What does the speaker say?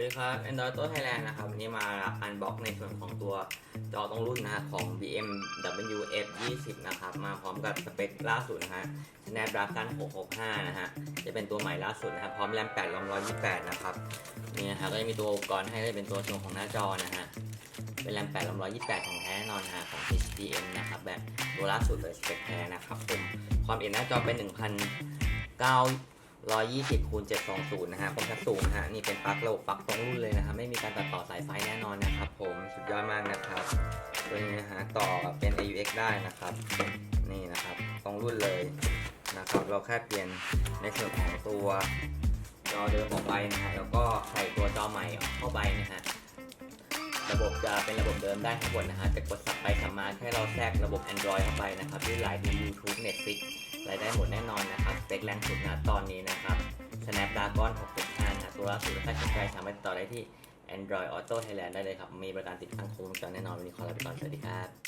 วัสดีครับ Android ตัว Thailand นะครับ วันนี้มาอันบ็อกในส่วนของตัวจอตรงรุ่นนะฮะของ BMW F20 นะครับ มาพร้อมกับสเปคล่าสุดนะฮะ Snapdragon 665 นะฮะ จะเป็นตัวใหม่ล่าสุดนะครับ พร้อมแรม8 128 นะครับ นี่นะครับก็จะมีตัวอุปกรณ์ให้ได้เป็นตัวส่วนของหน้าจอนะฮะ เป็นแรม8 128 ของแท้แน่นอนนะฮะ ของ HDM นะครับ แบบตัวล่าสุดเลยสเปคแท้นะครับผม ความเอ็นหน้าจอเป็น1,900 120คูณ720 นะฮะคมชัดสูงนะฮะ นี่เป็นปลั๊กระบบปลั๊กตรงรุ่นเลยนะครับ ไม่มีการตัดต่อสายไฟแน่นอนนะครับ ผม สุดยอดมากนะครับตัวนี้นะฮะต่อเป็น AUX ได้นะครับ นี่นะครับ ตรงรุ่นเลยนะครับ เราแค่เปลี่ยนในส่วนของตัวจอเดิมออกไปนะฮะ แล้วก็ใส่ตัวจอใหม่เข้าไปนะฮะ ระบบจะเป็นระบบเดิมได้ทั้งหมดนะฮะ จะกดสับไปสับมาแค่เราแทรกระบบ Android เข้าไปนะครับที่หลายดู YouTube Netflix รายได้หมดแน่นอนนะ เปคแรงสุดนะตอนนี้นะครับ Snapdragon 665นะตัวล่าสุดถ้าสนใจสามารถติดต่อได้ที่ Android Auto Thailand ได้เลยครับ มีบริการติดตั้งครงจรแน่นอน วันนี้ขอลาไปก่อน สวัสดีครับ